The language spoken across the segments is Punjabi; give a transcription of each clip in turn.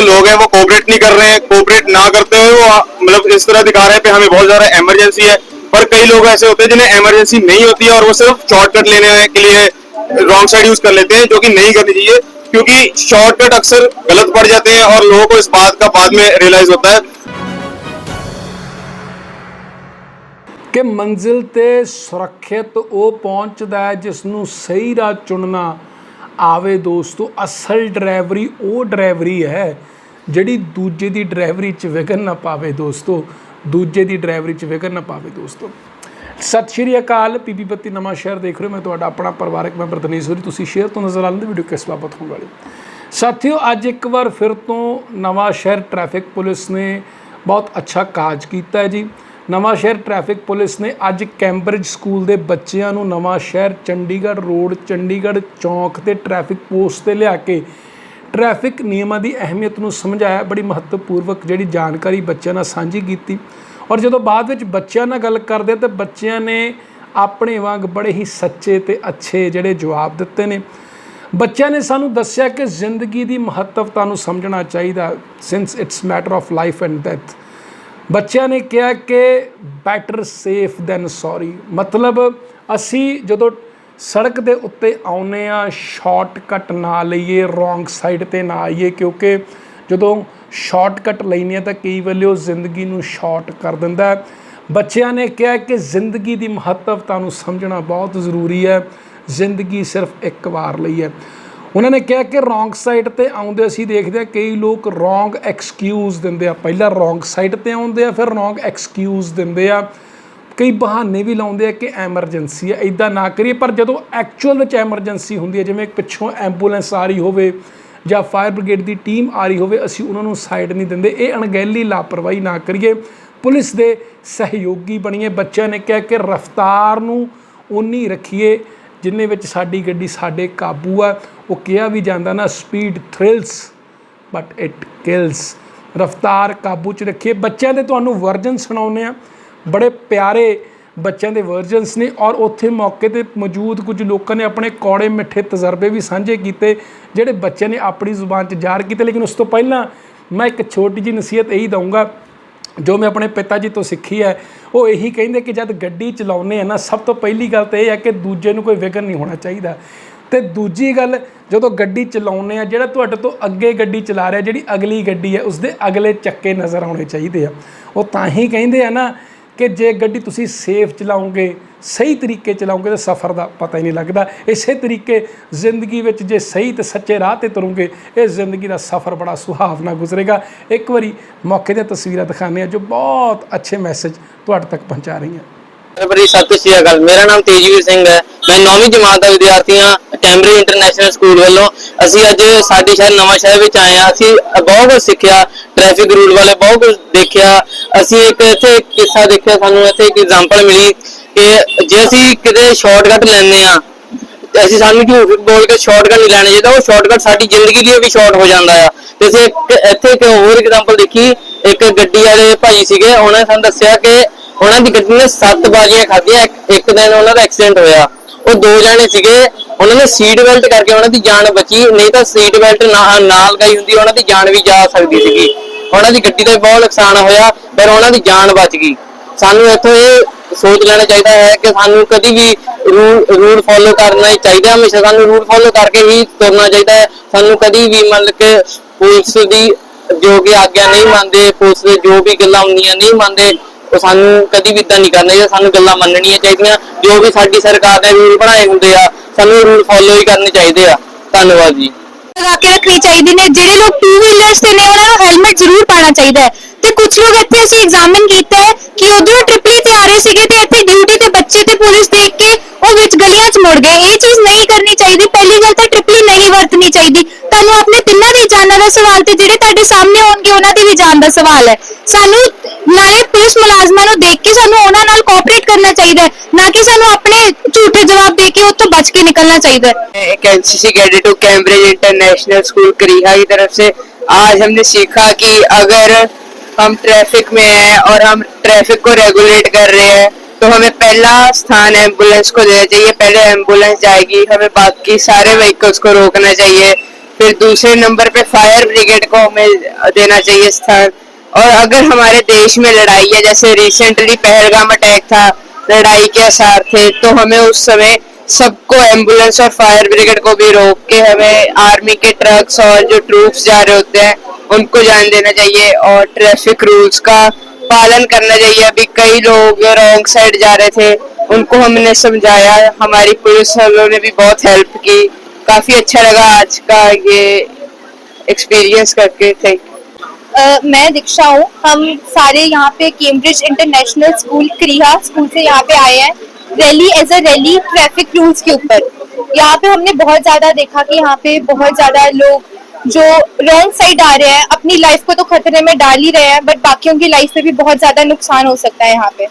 जो लोग हैं वो कोऑपरेट नहीं कर रहे हैं कोऑपरेट ना करते हुए वो मतलब इस तरह दिखा रहे हैं कि हमें बहुत ज्यादा इमरजेंसी है पर कई लोग ऐसे होते हैं जिन्हें इमरजेंसी नहीं होती है और वो सिर्फ शॉर्टकट लेने के लिए रॉन्ग साइड यूज कर लेते हैं जो कि नहीं करनी चाहिए क्योंकि शॉर्टकट अक्सर गलत पड़ जाते हैं और लोगों को इस बात का बाद में रियलाइज होता है ਕਿ ਮੰਜ਼ਿਲ ਤੇ ਸੁਰੱਖਿਅਤ ਉਹ ਪਹੁੰਚਦਾ ਹੈ ਜਿਸ ਨੂੰ ਸਹੀ ਰਾਹ ਚੁਣਨਾ ਆਵੇ ਦੋਸਤੋ ਅਸਲ ਡਰਾਈਵਰੀ ਉਹ ਡਰਾਈਵਰੀ ਹੈ ਜਿਹੜੀ ਦੂਜੇ ਦੀ ਡਰਾਈਵਰੀ 'ਚ ਵਿਘਨ ਨਾ ਪਾਵੇ ਦੋਸਤੋ, ਦੂਜੇ ਦੀ ਡਰਾਈਵਰੀ 'ਚ ਵਿਘਨ ਨਾ ਪਾਵੇ ਦੋਸਤੋ। ਸਤਿ ਸ਼੍ਰੀ ਅਕਾਲ ਪੀਪੀ ਬੱਤੀ ਨਵਾਂ ਸ਼ਹਿਰ ਦੇਖ ਰਹੇ ਹੋ। ਮੈਂ ਤੁਹਾਡਾ ਆਪਣਾ ਪਰਿਵਾਰਕ ਮੈਂਬਰ ਦਨੀਸ਼ ਹੋਰੀ। ਤੁਸੀਂ ਸ਼ੇਅਰ ਤੋਂ ਨਜ਼ਰ ਆਉਂਦੇ ਵੀਡੀਓ ਕਿਸ ਬਾਬਤ ਹੋਣ ਵਾਲੀ? ਸਾਥੀਓ, ਅੱਜ ਇੱਕ ਵਾਰ ਫਿਰ ਤੋਂ ਨਵਾਂ ਸ਼ਹਿਰ ਟ੍ਰੈਫਿਕ ਪੁਲਿਸ ਨੇ ਬਹੁਤ ਅੱਛਾ ਕਾਜ ਕੀਤਾ ਹੈ ਜੀ। ਨਵਾਂ ਸ਼ਹਿਰ ਟ੍ਰੈਫਿਕ ਪੁਲਿਸ ਨੇ ਅੱਜ ਕੈਂਬਰਿਜ ਸਕੂਲ ਦੇ ਬੱਚਿਆਂ ਨੂੰ ਨਵਾਂ ਸ਼ਹਿਰ ਚੰਡੀਗੜ੍ਹ ਰੋਡ, ਚੰਡੀਗੜ੍ਹ ਚੌਂਕ ਤੇ ਟ੍ਰੈਫਿਕ ਪੋਸਟ ਤੇ ਲਿਆ ਕੇ ਟ੍ਰੈਫਿਕ ਨਿਯਮਾਂ ਦੀ ਅਹਿਮੀਅਤ ਨੂੰ ਸਮਝਾਇਆ, ਬੜੀ ਮਹੱਤਵਪੂਰਵਕ ਜਿਹੜੀ ਜਾਣਕਾਰੀ ਬੱਚਿਆਂ ਨਾਲ ਸਾਂਝੀ ਕੀਤੀ। ਔਰ ਜਦੋਂ ਬਾਅਦ ਵਿੱਚ ਬੱਚਿਆਂ ਨਾਲ ਗੱਲ ਕਰਦੇ ਤਾਂ ਬੱਚਿਆਂ ਨੇ ਆਪਣੇ ਵਾਂਗ ਬੜੇ ਹੀ ਸੱਚੇ ਤੇ ਅੱਛੇ ਜਿਹੜੇ ਜਵਾਬ ਦਿੱਤੇ ਨੇ। ਬੱਚਿਆਂ ਨੇ ਸਾਨੂੰ ਦੱਸਿਆ ਕਿ ਜ਼ਿੰਦਗੀ ਦੀ ਮਹੱਤਵਤਾ ਨੂੰ ਸਮਝਣਾ ਚਾਹੀਦਾ since it's matter of life and death ਬੱਚਿਆਂ ਨੇ ਕਿਹਾ ਕਿ ਬੈਟਰ ਸੇਫ ਦੈਨ ਸੌਰੀ ਮਤਲਬ, ਅਸੀਂ ਜਦੋਂ ਸੜਕ ਦੇ ਉੱਤੇ ਆਉਨੇ ਆ ਸ਼ਾਰਟਕਟ ਨਾ ਲਈਏ ਰੋਂਗ ਸਾਈਡ ਤੇ ਨਾ ਆਈਏ, ਕਿਉਂਕਿ ਜਦੋਂ ਸ਼ਾਰਟਕਟ ਲੈਨੇ ਆ ਤਾਂ ਕਈ ਵੇਲੇ ਉਹ ਜ਼ਿੰਦਗੀ ਨੂੰ ਸ਼ਾਰਟ ਕਰ ਦਿੰਦਾ ਬੱਚਿਆਂ ਨੇ ਕਿਹਾ ਕਿ ਜ਼ਿੰਦਗੀ ਦੀ ਮਹੱਤਵਤਾ ਨੂੰ ਸਮਝਣਾ ਬਹੁਤ ਜ਼ਰੂਰੀ ਹੈ। ਜ਼ਿੰਦਗੀ ਸਿਰਫ ਇੱਕ ਵਾਰ ਲਈ ਹੈ। ਉਹਨਾਂ ਨੇ ਕਿਹਾ ਕਿ ਰੋਂਗ ਸਾਈਡ ਤੇ ਆਉਂਦੇ ਅਸੀਂ ਦੇਖਦੇ ਹਾਂ, ਕਈ ਲੋਕ ਰੋਂਗ ਐਕਸਕਿਊਜ਼ ਦਿੰਦੇ ਆ। ਪਹਿਲਾਂ ਰੋਂਗ ਸਾਈਡ ਤੇ ਆਉਂਦੇ ਆ, ਫਿਰ ਰੋਂਗ ਐਕਸਕਿਊਜ਼ ਦਿੰਦੇ ਆ। ਕਈ ਬਹਾਨੇ ਵੀ ਲਾਉਂਦੇ ਆ ਕਿ ਐਮਰਜੈਂਸੀ ਹੈ ਇਦਾਂ ਨਾ ਕਰੀਏ, ਪਰ ਜਦੋਂ ਐਕਚੁਅਲ ਵਿੱਚ ਐਮਰਜੈਂਸੀ ਹੁੰਦੀ ਹੈ, ਜਿਵੇਂ ਪਿੱਛੋਂ ਐਂਬੂਲੈਂਸ ਆ ਰਹੀ ਹੋਵੇ ਜਾਂ ਫਾਇਰ ਬ੍ਰਿਗੇਡ ਦੀ ਟੀਮ ਆ ਰਹੀ ਹੋਵੇ, ਅਸੀਂ ਉਹਨਾਂ ਨੂੰ ਸਾਈਡ ਨਹੀਂ ਦਿੰਦੇ। ਇਹ ਅਣਗਹਿਲੀ, ਲਾਪਰਵਾਹੀ ਨਾ ਕਰੀਏ। ਪੁਲਿਸ ਦੇ ਸਹਿਯੋਗੀ ਬਣੀਏ, ਬੱਚਿਆਂ ਨੇ ਕਿਹਾ ਕਿ ਰਫ਼ਤਾਰ ਨੂੰ ਉਨੀ ਰੱਖੀਏ ਜਿੰਨੇ ਵਿੱਚ ਸਾਡੀ ਗੱਡੀ ਸਾਡੇ ਕਾਬੂ ਆ। ਉਹ ਕਿਹਾ ਵੀ ਜਾਂਦਾ ਨਾ speed thrills but it kills ਰਫ਼ਤਾਰ ਕਾਬੂ 'ਚ ਰੱਖੀਏ। ਬੱਚਿਆਂ ਦੇ ਤੁਹਾਨੂੰ ਵਰਜਨ ਸੁਣਾਉਂਦੇ ਆ ਬੜੇ ਪਿਆਰੇ ਬੱਚਿਆਂ ਦੇ ਵਰਜਨਸ ਨੇ ਔਰ ਉੱਥੇ ਮੌਕੇ ਤੇ ਮੌਜੂਦ ਕੁਝ ਲੋਕਾਂ ਨੇ ਆਪਣੇ ਕੌੜੇ ਮਿੱਠੇ ਤਜਰਬੇ ਵੀ ਸਾਂਝੇ ਕੀਤੇ, ਜਿਹੜੇ ਬੱਚਿਆਂ ਨੇ ਆਪਣੀ ਜ਼ੁਬਾਨ 'ਚ ਜ਼ਾਹਰ ਕੀਤੇ। ਲੇਕਿਨ ਉਸ ਤੋਂ ਪਹਿਲਾਂ ਮੈਂ ਇੱਕ ਛੋਟੀ ਜਿਹੀ ਨਸੀਹਤ ਇਹੀ ਦਊਂਗਾ, ਜੋ ਮੈਂ ਆਪਣੇ ਪਿਤਾ ਜੀ ਤੋਂ ਸਿੱਖੀ ਹੈ। ਉਹ ਇਹੀ ਕਹਿੰਦੇ ਕਿ ਜਦ ਗੱਡੀ ਚਲਾਉਂਦੇ ਆ ਨਾ, ਸਭ ਤੋਂ ਪਹਿਲੀ ਗੱਲ ਤਾਂ ਇਹ ਹੈ ਕਿ ਦੂਜੇ ਨੂੰ ਕੋਈ ਵਿਘਨ ਨਹੀਂ ਹੋਣਾ ਚਾਹੀਦਾ। ਤੇ ਦੂਜੀ ਗੱਲ, ਜਦੋਂ ਗੱਡੀ ਚਲਾਉਂਦੇ ਆ, ਜਿਹੜਾ ਤੁਹਾਡੇ ਤੋਂ ਅੱਗੇ ਗੱਡੀ ਚਲਾ ਰਿਹਾ, ਜਿਹੜੀ ਅਗਲੀ ਗੱਡੀ ਹੈ, ਉਸਦੇ ਅਗਲੇ ਚੱਕੇ ਨਜ਼ਰ ਆਉਣੇ ਚਾਹੀਦੇ ਆ। ਉਹ ਤਾਂ ਹੀ ਕਹਿੰਦੇ ਆ ਨਾ ਕਿ ਜੇ ਗੱਡੀ ਤੁਸੀਂ ਸੇਫ ਚਲਾਉਂਗੇ, ਸਹੀ ਤਰੀਕੇ ਚਲਾਉਂਗੇ ਤਾਂ ਸਫ਼ਰ ਦਾ ਪਤਾ ਹੀ ਨਹੀਂ ਲੱਗਦਾ। ਇਸੇ ਤਰੀਕੇ ਜ਼ਿੰਦਗੀ ਵਿੱਚ ਜੇ ਸਹੀ ਤੇ ਸੱਚੇ ਰਾਹ ਤੇ ਤੁਰੋਗੇ, ਇਹ ਜ਼ਿੰਦਗੀ ਦਾ ਸਫ਼ਰ ਬੜਾ ਸੁਹਾਵਣਾ ਗੁਜ਼ਰੇਗਾ। ਇੱਕ ਵਾਰੀ ਮੌਕੇ ਦੀਆਂ ਤਸਵੀਰਾਂ ਦਿਖਾਉਂਦੇ ਆ ਜੋ ਬਹੁਤ ਅੱਛੇ ਮੈਸੇਜ ਤੁਹਾਡੇ ਤੱਕ ਪਹੁੰਚਾ ਰਹੀਆਂ। ਬੜੀ ਸਤਿ ਸ਼੍ਰੀ ਅਕਾਲ ਮੇਰਾ ਨਾਮ ਤੇਜਵੀਰ ਸਿੰਘ ਹੈ। ਮੈਂ 9ਵੀਂ ਜਮਾਤ ਦਾ ਵਿਦਿਆਰਥੀ ਹਾਂ ਕੈਂਬਰਿਜ ਇੰਟਰਨੈਸ਼ਨਲ ਸਕੂਲ ਵੱਲੋਂ। ਅਸੀਂ ਅੱਜ ਸਾਡੇ ਸ਼ਹਿਰ ਨਵਾਂ ਸ਼ਹਿਰ ਵਿੱਚ ਆਏ ਹਾਂ। ਅਸੀਂ ਬਹੁਤ ਕੁਝ ਸਿੱਖਿਆ, ਟ੍ਰੈਫਿਕ ਰੂਲ ਵਾਲੇ ਬਹੁਤ ਕੁਝ ਦੇਖਿਆ। ਅਸੀਂ ਇੱਕ ਇੱਥੇ ਕਿੱਸਾ ਦੇਖਿਆ, ਸਾਨੂੰ ਇੱਥੇ ਇੱਕ ਐਗਜ਼ਾਮਪਲ ਮਿਲੀ ਕਿ ਜੇ ਅਸੀਂ ਕਿਤੇ ਸ਼ਾਰਟਕਟ ਲੈਂਦੇ ਆ ਅਸੀਂ ਸਾਨੂੰ ਝੂਠ ਬੋਲ ਕੇ ਸ਼ਾਰਟਕਟ ਨਹੀਂ ਲੈਣਾ ਚਾਹੀਦਾ ਉਹ ਸ਼ਾਰਟਕਟ ਸਾਡੀ ਜ਼ਿੰਦਗੀ ਲਈ ਵੀ ਸ਼ਾਰਟ ਹੋ ਜਾਂਦਾ ਆ। ਤੇ ਅਸੀਂ ਇੱਕ ਇੱਥੇ ਇੱਕ ਹੋਰ ਐਗਜ਼ਾਮਪਲ ਦੇਖੀ, ਇੱਕ ਗੱਡੀ ਵਾਲੇ ਭਾਈ ਸੀਗੇ, ਉਹਨਾਂ ਨੇ ਸਾਨੂੰ ਦੱਸਿਆ ਕਿ ਉਹਨਾਂ ਦੀ ਗੱਡੀ ਨੇ ਸੱਤ ਬਾਜੀਆਂ ਖਾਧੀਆਂ, ਇੱਕ- ਦਿਨ ਉਹਨਾਂ ਦਾ ਐਕਸੀਡੈਂਟ ਹੋਇਆ। ਉਹ ਦੋ ਜਣੇ ਸੀਗੇ, ਉਹਨਾਂ ਨੇ ਸੀਟ ਬੈਲਟ ਕਰਕੇ ਉਹਨਾਂ ਦੀ ਜਾਨ ਬਚੀ, ਨਹੀਂ ਤਾਂ ਸੀਟ ਬੈਲਟ ਨਾ ਨਾਲ ਗਈ ਹੁੰਦੀ, ਉਹਨਾਂ ਦੀ ਜਾਨ ਵੀ ਜਾ ਸਕਦੀ ਸੀਗੀ। ਉਹਨਾਂ ਦੀ ਗੱਡੀ ਦਾ ਬਹੁਤ ਨੁਕਸਾਨ ਹੋਇਆ ਪਰ ਉਹਨਾਂ ਦੀ ਜਾਨ ਬਚ ਗਈ। ਸਾਨੂੰ ਇੱਥੋਂ ਇਹ ਸੋਚ ਲੈਣਾ ਚਾਹੀਦਾ ਹੈ ਕਿ ਸਾਨੂੰ ਕਦੀ ਵੀ ਰੂਲ ਰੂਲ ਫੋਲੋ ਕਰਨਾ ਹੀ ਚਾਹੀਦਾ ਹਮੇਸ਼ਾ ਸਾਨੂੰ ਰੂਲ ਫੋਲੋ ਕਰਕੇ ਹੀ ਤੁਰਨਾ ਚਾਹੀਦਾ ਹੈ। ਸਾਨੂੰ ਕਦੀ ਵੀ ਮਤਲਬ ਕੇ ਪੁਲਿਸ ਦੀ ਜੋ ਕਿ ਆਗਿਆ ਨਹੀਂ ਮੰਨਦੇ, ਪੁਲਿਸ ਦੇ ਜੋ ਵੀ ਗੱਲਾਂ ਹੁੰਦੀਆਂ ਨਹੀਂ ਮੰਨਦੇ, ਉਹ ਸਾਨੂੰ ਕਦੀ ਵੀ ਇਦਾਂ ਨਹੀਂ ਕਰਨਾ ਚਾਹੀਦਾ। ਸਾਨੂੰ ਗੱਲਾਂ ਮੰਨਣੀਆਂ ਚਾਹੀਦੀਆਂ। ਜੋ ਵੀ ਸਾਡੀ ਸਰਕਾਰ ਨੇ ਰੂਲ ਬਣਾਏ ਹੁੰਦੇ ਆ, ਸਾਨੂੰ ਰੂਲ ਫੋਲੋ ਹੀ ਕਰਨੇ ਚਾਹੀਦੇ ਆ। ਧੰਨਵਾਦ ਜੀ। ਲਗਾ ਕੇ ਰੱਖਣੀ ਚਾਹੀਦੀ ਨੇ। ਜਿਹੜੇ ਲੋਕ ਟੂ ਵੀਲਰਸ ਤੇ ਨੇ, ਉਹਨਾਂ ਨੂੰ ਹੈਲਮਟ ਜ਼ਰੂਰ ਪਾਉਣਾ ਚਾਹੀਦਾ ਹੈ। ਤੇ ਕੁਝ ਲੋਕ ਇੱਥੇ ਅਸੀਂ ਐਗਜ਼ਾਮਿਨ ਕੀਤਾ ਹੈ ਕਿ ਉਧਰੋਂ ਟ੍ਰਿਪਲੀ ਤੇ ਆ ਰਹੇ ਸੀਗੇ ਤੇ ਇੱਥੇ ਡਿਊਟੀ ਤੇ ਬੱਚੇ ਤੇ ਪੁਲਿਸ ਦੇਖ ਕੇ ਉਹ ਵਿੱਚ ਗਲੀਆਂ 'ਚ ਮੁੜ ਗਏ। ਇਹ ਚੀਜ਼ ਨਹੀਂ ਕਰਨੀ ਚਾਹੀਦੀ। ਪਹਿਲੀ ਗੱਲ ਤਾਂ ਟ੍ਰਿਪਲੀ ਨਹੀਂ ਵਰਤਣੀ ਚਾਹੀਦੀ। ਤੁਹਾਨੂੰ ਆਪਣੇ ਤਿੰਨਾਂ ਦੀ ਜਾਨਾਂ ਦਾ ਸਵਾਲ ਤੇ ਜਿਹੜੇ ਤੁਹਾਡੇ ਸਾਹਮਣੇ ਹੋਣਗੇ ਉਹਨਾਂ ਦੀ ਵੀ ਜਾਨ ਦਾ ਸਵਾਲ ਹੈ। ਸਾਨੂੰ ਨਾਲੇ ਪੁਲਿਸ ਮੁਲਾਜ਼ਮਾਂ ਨੂੰ ਦੇਖ ਕੇ ਸਾਨੂੰ ਉਹਨਾਂ ਨਾਲ ਕੋਆਪਰੇਟ ਕਰਨਾ ਚਾਹੀਦਾ ਹੈ, ਨਾ ਕਿ ਸਾਨੂੰ का जवाब दे के वो तो बच के निकलना चाहिए। एक एनसीसी कैडेट हूँ कैम्ब्रिज इंटरनेशनल स्कूल करीहा की तरफ़ से। आज हमने सीखा कि अगर हम ट्रैफ़िक में हैं और हम ट्रैफ़िक को रेगुलेट कर रहे हैं तो हमें पहला स्थान एंबुलेंस को देना चाहिए। पहले एंबुलेंस जाएगी, हमें बाकी सारे व्हीकल्स को रोकना चाहिए। फिर दूसरे नंबर पे फायर ब्रिगेड को हमें देना चाहिए स्थान। और अगर हमारे देश में लड़ाई है, जैसे रिसेंटली पहलगाम अटैक था लड़ाई के आसार थे तो हमें उस समय सबको एंबुलेंस और फायर ब्रिगेड को भी रोक के हमें आर्मी के ट्रक्स और जो ट्रूप्स जा रहे होते हैं, उनको जान देना चाहिए और ट्रैफ़िक रूल्स का पालन करना चाहिए। अभी कई लोग रॉन्ग साइड जा रहे थे, उनको हमने समझाया, हमारी पुलिस वालों ने भी बहुत हेल्प की। काफ़ी अच्छा लगा आज का ये एक्सपीरियंस करके। थैंक मैं दीक्षा हूँ। हम सारे यहाँ पे कैम्ब्रिज इंटरनेशनल स्कूल क्रिया स्कूल से यहाँ पे आए हैं। Rally as a rally traffic rules के ऊपर। यहाँ पे हमने बहुत ज़्यादा देखा कि यहाँ पे बहुत ज़्यादा लोग जो रॉन्ग साइड आ रहे हैं, अपनी लाइफ को तो खतरे में डाल ही रहे हैं बट बाकियों की लाइफ पे भी बहुत ज़्यादा नुकसान हो सकता है यहाँ पे।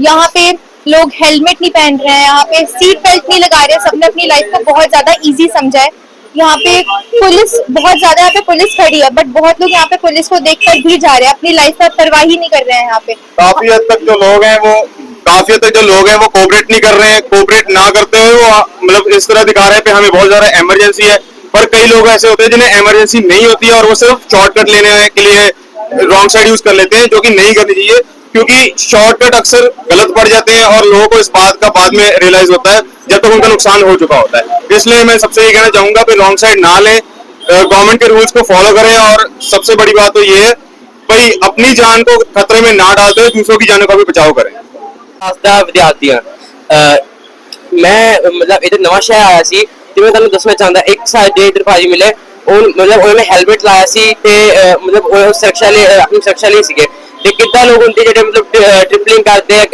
यहाँ पे लोग हेलमेट नहीं पहन रहे हैं, यहाँ पे सीट बेल्ट नहीं लगा रहे हैं, सबने अपनी लाइफ को बहुत ज़्यादा इजी समझा है। यहाँ पे पुलिस, बहुत ज़्यादा यहाँ पे पुलिस खड़ी है बट बहुत लोग यहाँ पे पुलिस को देख कर भी जा रहे हैं, अपनी लाइफ का परवाह नहीं कर रहे हैं यहाँ पे। काफ़ी हद तक जो लोग हैं वो, काफ़ी हद तक जो लोग हैं वो कोऑपरेट नहीं कर रहे हैं कोऑपरेट ना करते हुए वो मतलब इस तरह दिखा रहे हैं हमें बहुत ज़्यादा इमरजेंसी है। पर कई लोग ऐसे होते हैं जिन्हें इमरजेंसी नहीं होती है और वो सिर्फ़ शॉर्टकट लेने के लिए रॉन्ग साइड यूज़ कर लेते हैं, जो कि नहीं करनी चाहिए। क्योंकि शॉर्टकट अक्सर गलत पड़ जाते हैं और लोगों को इस बात का बाद में रियलाइज होता है जब तक उनका नुकसान हो चुका होता है इसलिए मैं सबसे ये कहना चाहूंगा कि रॉन्ग साइड ना लें गवर्नमेंट के रूल्स को फॉलो करें और सबसे बड़ी बात तो ये है भाई अपनी जान को खतरे में ना डालते हुए दूसरों की जानों का भी बचाव करें ਕਲਾਸ ਦਾ ਵਿਦਿਆਰਥੀ ਹਾਂ ਅਹ ਮੈਂ ਮਤਲਬ ਇਹ ਨਵਾਂ ਸ਼ਹਿਰ ਆਇਆ ਸੀ ਤੇ ਮੈਂ ਤੁਹਾਨੂੰ ਦੱਸਣਾ ਚਾਹੁੰਦਾ ਇੱਕ ਸਾਡੇ ਇੱਧਰ ਭਾਜੀ ਮਿਲੇ ਉਹ ਮਤਲਬ ਉਹਨਾਂ ਨੇ ਹੈਲਮਟ ਲਾਇਆ ਸੀ ਤੇ ਅਹ, ਮਤਲਬ ਉਹ ਸੁਰੱਖਿਆ ਲਈ ਅਹ, ਆਪਣੀ ਸੁਰੱਖਿਆ ਲਈ ਸੀਗੇ ਤੇ ਕਿੱਦਾਂ ਲੋਕ ਹੁੰਦੇ ਜਿਹੜੇ ਮਤਲਬ ਟ੍ਰਿਪਲਿੰਗ ਕਰਦੇ ਆ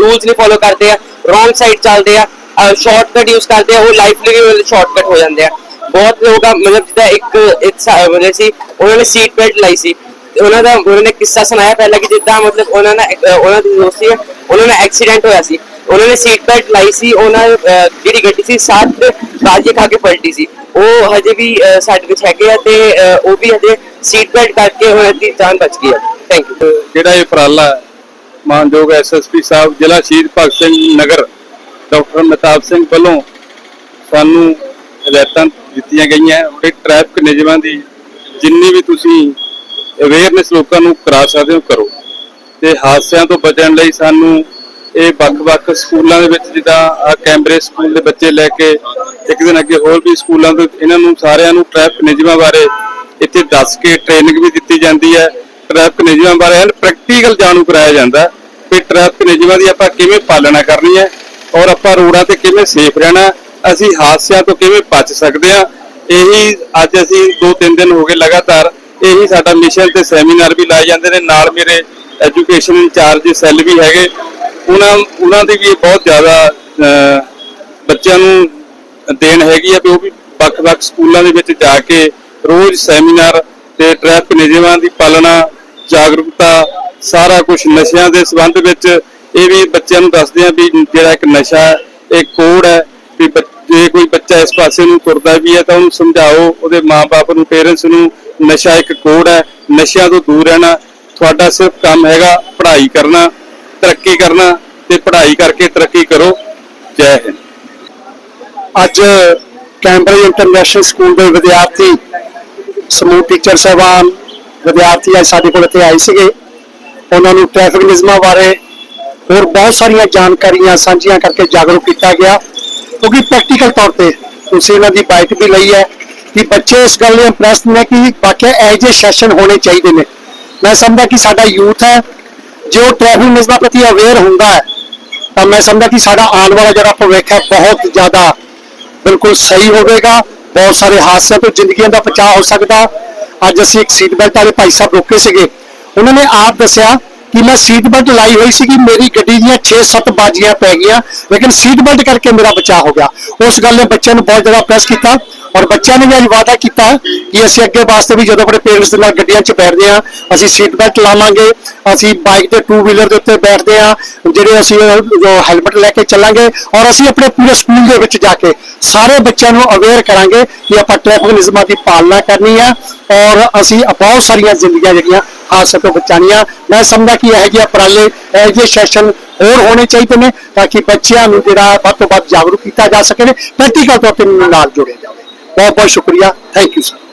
ਰੂਲਸ ਨਹੀਂ ਫੋਲੋ ਕਰਦੇ ਆ ਰੋਂਗ ਸਾਈਡ ਚੱਲਦੇ ਆ ਸ਼ਾਰਟਕਟ ਯੂਜ਼ ਕਰਦੇ ਆ, ਉਹ ਲਾਈਫ ਲਈ ਵੀ ਸ਼ਾਰਟਕਟ ਹੋ ਜਾਂਦੇ ਆ। ਬਹੁਤ ਲੋਕ ਮਤਲਬ ਜਿੱਦਾਂ ਇੱਕ ਇੱਕ ਮਤਲਬ ਸੀ, ਉਹਨਾਂ ਨੇ ਸੀਟ ਬੈਲਟ ਲਾਈ ਸੀ। ਉਹਨਾਂ ਦਾ, ਉਹਨਾਂ ਨੇ ਕਿੱਸਾ ਸੁਣਾਇਆ ਪਹਿਲਾਂ ਕਿ ਜਿੱਦਾਂ ਮਤਲਬ ਉਹਨਾਂ ਨੇ ਉਹਨਾਂ ਦੀ ਦੋਸਤ ਸੀ, ਉਹਨਾਂ ਨਾਲ ਐਕਸੀਡੈਂਟ ਹੋਇਆ ਸੀ। ਉਹਨਾਂ ਨੇ ਸੀਟ ਬੈਲਟ ਲਾਈ ਸੀ, ਉਹਨਾਂ ਜਿਹੜੀ ਗੱਡੀ ਸੀ, ਸੱਤ ਬਾਜੀ ਖਾ ਕੇ ਪਲਟੀ ਸੀ। ਉਹ ਹਜੇ ਵੀ ਸਾਡੇ ਵਿੱਚ ਹੈਗੇ ਆ ਤੇ ਉਹ ਵੀ ਹਜੇ ਸੀਟ ਬੈਲਟ ਕਰਕੇ ਉਹਨਾਂ ਦੀ ਜਾਨ ਬਚ ਗਈ ਹੈ ਥੈਂਕ ਯੂ ਜਿਹੜਾ ਇਹ ਉਪਰਾਲਾ ਹੈ, ਮਾਨਯੋਗ ਐਸਐਸਪੀ ਸਾਹਿਬ ਜ਼ਿਲ੍ਹਾ ਸ਼ਹੀਦ ਭਗਤ ਸਿੰਘ ਨਗਰ ਡਾਕਟਰ ਮਹਿਤਾਬ ਸਿੰਘ ਵੱਲੋਂ ਸਾਨੂੰ ਹਦਾਇਤਾਂ ਦਿੱਤੀਆਂ ਗਈਆਂ। ਉਹਦੇ ਟ੍ਰੈਫਿਕ ਨਿਯਮਾਂ ਦੀ ਜਿੰਨੀ ਵੀ ਤੁਸੀਂ ਅਵੇਅਰਨੈਸ ਲੋਕਾਂ ਨੂੰ ਕਰਾ ਸਕਦੇ ਹੋ ਕਰੋ। ਤੇ ਹਾਦਸਿਆਂ ਤੋਂ ਬਚਣ ਲਈ ਸਾਨੂੰ ਇਹ ਵੱਖ-ਵੱਖ ਸਕੂਲਾਂ ਦੇ ਵਿੱਚ ਜਿੱਦਾਂ ਆ ਕੈਂਬਰੇ ਸਕੂਲ ਦੇ ਬੱਚੇ ਲੈ ਕੇ ਇੱਕ ਦਿਨ ਅੱਗੇ ਹੋਰ ਵੀ ਸਕੂਲਾਂ ਤੋਂ ਇਹਨਾਂ ਨੂੰ ਸਾਰਿਆਂ ਨੂੰ ਟ੍ਰੈਫਿਕ ਨਿਯਮਾਂ ਬਾਰੇ ਇੱਥੇ ਦੱਸ ਕੇ ਟ੍ਰੇਨਿੰਗ ਵੀ ਦਿੱਤੀ ਜਾਂਦੀ ਹੈ। ਟ੍ਰੈਫਿਕ ਨਿਯਮਾਂ ਬਾਰੇ ਪ੍ਰੈਕਟੀਕਲ ਜਾਣੂ ਕਰਾਇਆ ਜਾਂਦਾ ਹੈ ਕਿ ਟ੍ਰੈਫਿਕ ਨਿਯਮਾਂ ਦੀ ਆਪਾਂ ਕਿਵੇਂ ਪਾਲਣਾ ਕਰਨੀ ਹੈ ਔਰ ਆਪਾਂ ਰੋਡਾਂ ਤੇ ਕਿਵੇਂ ਸੇਫ ਰਹਿਣਾ ਅਸੀਂ ਹਾਦਸਿਆਂ ਤੋਂ ਕਿਵੇਂ ਬਚ ਸਕਦੇ ਹਾਂ। ਇਹੀ ਅੱਜ ਅਸੀਂ 2-3 ਦਿਨ ਹੋ ਗਏ ਲਗਾਤਾਰ ਇਹੀ ਸਾਡਾ ਮਿਸ਼ਨ ਤੇ ਸੈਮੀਨਾਰ ਵੀ ਲਾਏ ਜਾਂਦੇ ਨੇ। ਨਾਲ ਮੇਰੇ ਐਜੂਕੇਸ਼ਨ ਇੰਚਾਰਜ ਸੈੱਲ ਵੀ ਹੈਗੇ। ਉਹਨਾਂ ਉਹਨਾਂ ਦੀ ਵੀ ਬਹੁਤ ਜ਼ਿਆਦਾ ਬੱਚਿਆਂ ਨੂੰ ਦੇਣ ਹੈਗੀ ਆ ਵੀ ਉਹ ਵੀ ਵੱਖ-ਵੱਖ ਸਕੂਲਾਂ ਦੇ ਵਿੱਚ ਜਾ ਕੇ ਰੋਜ਼ ਸੈਮੀਨਾਰ ਤੇ ਟ੍ਰੈਫਿਕ ਨਿਯਮਾਂ ਦੀ ਪਾਲਣਾ ਜਾਗਰੂਕਤਾ ਸਾਰਾ ਕੁਝ ਨਸ਼ਿਆਂ ਦੇ ਸੰਬੰਧ ਵਿੱਚ ਇਹ ਵੀ ਬੱਚਿਆਂ ਨੂੰ ਦੱਸਦੇ ਆ ਵੀ ਜਿਹੜਾ ਇੱਕ ਨਸ਼ਾ ਹੈ, ਇਹ ਕੋਡ ਹੈ ਵੀ ਬੱਚ- ਜੇ ਕੋਈ ਬੱਚਾ ਇਸ ਪਾਸੇ ਨੂੰ ਤੁਰਦਾ ਵੀ ਹੈ ਤਾਂ ਉਹਨੂੰ ਸਮਝਾਓ ਉਹਦੇ ਮਾਪੇ ਨੂੰ ਪੇਰੈਂਟਸ ਨੂੰ ਨਸ਼ਾ ਇੱਕ ਕੋਡ ਹੈ ਨਸ਼ਿਆਂ ਤੋਂ ਦੂਰ ਰਹਿਣਾ ਤੁਹਾਡਾ ਸਿਰਫ ਕੰਮ ਹੈਗਾ ਪੜ੍ਹਾਈ ਕਰਨਾ ਤਰੱਕੀ ਕਰਨਾ ਤੇ ਪੜ੍ਹਾਈ ਕਰਕੇ ਤਰੱਕੀ ਕਰੋ। ਜੈ ਹਿੰਦ। ਅੱਜ ਕੈਂਬਰਿਜ ਇੰਟਰਨੈਸ਼ਨਲ ਸਕੂਲ ਦੇ ਵਿਦਿਆਰਥੀ ਸਮੂਹ ਟੀਚਰ ਸਾਹਿਬਾਨ ਵਿਦਿਆਰਥੀ ਅੱਜ ਸਾਡੇ ਕੋਲ ਇੱਥੇ ਆਏ ਸੀਗੇ। ਉਹਨਾਂ ਨੂੰ ਟ੍ਰੈਫਿਕ ਨਿਯਮਾਂ ਬਾਰੇ ਹੋਰ ਬਹੁਤ ਸਾਰੀਆਂ ਜਾਣਕਾਰੀਆਂ ਸਾਂਝੀਆਂ ਕਰਕੇ ਜਾਗਰੂਕ ਕੀਤਾ ਗਿਆ। ਕਿਉਂਕਿ ਪ੍ਰੈਕਟੀਕਲ ਤੌਰ ਤੇ ਤੁਸੀਂ ਇਹਨਾਂ ਦੀ ਬਾਈਟ ਵੀ ਲਈ ਹੈ ਕਿ ਬੱਚੇ ਇਸ ਗੱਲ ਲਈ ਇੰਪ੍ਰੈਸਡ ਨੇ ਕਿ ਵਾਕਿਆ ਇਹ ਜਿਹੇ ਸੈਸ਼ਨ ਹੋਣੇ ਚਾਹੀਦੇ ਨੇ। ਮੈਂ ਸਮਝਦਾ ਕਿ ਸਾਡਾ ਯੂਥ ਹੈ, ਜੋ ਟ੍ਰੈਫਿਕ ਨਿਯਮਾਂ ਪ੍ਰਤੀ ਅਵੇਅਰ ਹੁੰਦਾ ਹੈ, ਤਾਂ ਮੈਂ ਸਮਝਦਾ ਕਿ ਸਾਡਾ ਆਉਣ ਵਾਲਾ ਜਿਹੜਾ ਭਵਿੱਖ ਹੈ, ਬਹੁਤ ਜ਼ਿਆਦਾ ਬਿਲਕੁਲ ਸਹੀ ਹੋਵੇਗਾ। ਬਹੁਤ ਸਾਰੇ ਹਾਦਸਿਆਂ ਤੋਂ ਜ਼ਿੰਦਗੀਆਂ ਦਾ ਬਚਾਅ ਹੋ ਸਕਦਾ। ਅੱਜ ਅਸੀਂ ਇੱਕ ਸੀਟ ਬੈਲਟ ਵਾਲੇ ਭਾਈ ਸਾਹਿਬ ਰੋਕੇ ਸੀਗੇ। ਉਹਨਾਂ ਨੇ ਆਪ ਦੱਸਿਆ ਕਿ ਮੈਂ ਸੀਟ ਬੈਲਟ ਲਾਈ ਹੋਈ ਸੀ ਕਿ ਮੇਰੀ ਗੱਡੀ ਦੀਆਂ 6-7 ਬਾਜੀਆਂ ਪੈ ਗਈਆਂ, ਲੇਕਿਨ ਸੀਟ ਬੈਲਟ ਕਰਕੇ ਮੇਰਾ ਬਚਾਅ ਹੋ ਗਿਆ। ਉਸ ਗੱਲ ਨੇ ਬੱਚਿਆਂ ਨੂੰ ਬਹੁਤ ਜ਼ਿਆਦਾ ਪ੍ਰੈਸ ਕੀਤਾ। ਔਰ ਬੱਚਿਆਂ ਨੇ ਵੀ ਅੱਜ ਵਾਅਦਾ ਕੀਤਾ ਕਿ ਅਸੀਂ ਅੱਗੇ ਵਾਸਤੇ ਵੀ ਜਦੋਂ ਆਪਣੇ ਪੇਰੈਂਟਸ ਦੇ ਨਾਲ ਗੱਡੀਆਂ 'ਚ ਬੈਠਦੇ ਆ ਅਸੀਂ ਸੀਟ ਬੈਲਟ ਲਾਵਾਂਗੇ, ਅਸੀਂ ਬਾਈਕ ਤੇ ਟੂ ਵੀਲਰ ਦੇ ਉੱਤੇ ਬੈਠਦੇ ਆ ਜਿਹੜੇ ਅਸੀਂ ਹੈਲਮਟ ਲੈ ਕੇ ਚੱਲਾਂਗੇ ਔਰ ਅਸੀਂ ਆਪਣੇ ਪੂਰੇ ਸਕੂਲ ਦੇ ਵਿੱਚ ਜਾ ਕੇ ਸਾਰੇ ਬੱਚਿਆਂ ਨੂੰ ਅਵੇਅਰ ਕਰਾਂਗੇ ਕਿ ਆਪਾਂ ਟ੍ਰੈਫਿਕ ਨਿਯਮਾਂ ਦੀ ਪਾਲਣਾ ਕਰਨੀ ਆ ਔਰ ਅਸੀਂ ਬਹੁਤ ਸਾਰੀਆਂ ਜ਼ਿੰਦਗੀਆਂ ਜਿਹੜੀਆਂ ਹਾਦਸੇ ਤੋਂ ਬਚਾਉਣੀਆਂ। ਮੈਂ ਸਮਝਦਾ ਕਿ ਇਹੋ ਜਿਹੇ ਉਪਰਾਲੇ, ਇਹੋ ਜਿਹੇ ਸੈਸ਼ਨ ਹੋਰ ਹੋਣੇ ਚਾਹੀਦੇ ਨੇ ਤਾਂ ਕਿ ਬੱਚਿਆਂ ਨੂੰ ਜਿਹੜਾ ਵੱਧ ਤੋਂ ਵੱਧ ਜਾਗਰੂਕ ਕੀਤਾ ਜਾ ਸਕੇ ਪ੍ਰੈਕਟੀਕਲ ਤੌਰ ਤੇ ਨਾਲ ਜੋੜਿਆ ਜਾਵੇ ਬਹੁਤ ਬਹੁਤ ਸ਼ੁਕਰੀਆ ਥੈਂਕ ਯੂ ਸਰ